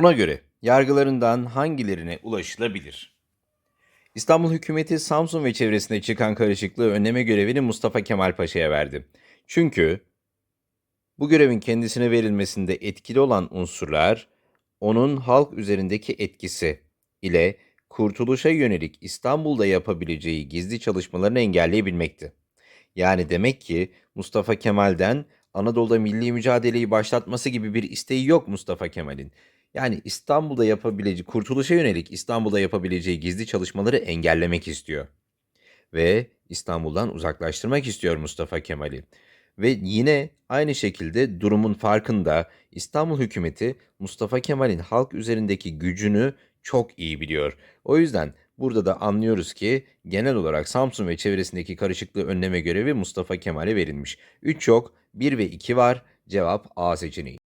Buna göre yargılarından hangilerine ulaşılabilir? İstanbul hükümeti Samsun ve çevresinde çıkan karışıklığı önleme görevini Mustafa Kemal Paşa'ya verdi. Çünkü bu görevin kendisine verilmesinde etkili olan unsurlar, onun halk üzerindeki etkisi ile kurtuluşa yönelik İstanbul'da yapabileceği gizli çalışmalarını engelleyebilmekti. Yani demek ki Mustafa Kemal'den Anadolu'da milli mücadeleyi başlatması gibi bir isteği yok Mustafa Kemal'in. Yani İstanbul'da yapabileceği, kurtuluşa yönelik İstanbul'da yapabileceği gizli çalışmaları engellemek istiyor. Ve İstanbul'dan uzaklaştırmak istiyor Mustafa Kemal'i. Ve yine aynı şekilde durumun farkında İstanbul hükümeti Mustafa Kemal'in halk üzerindeki gücünü çok iyi biliyor. O yüzden burada da anlıyoruz ki genel olarak Samsun ve çevresindeki karışıklığı önleme görevi Mustafa Kemal'e verilmiş. 3 yok, 1 ve 2 var. Cevap A seçeneği.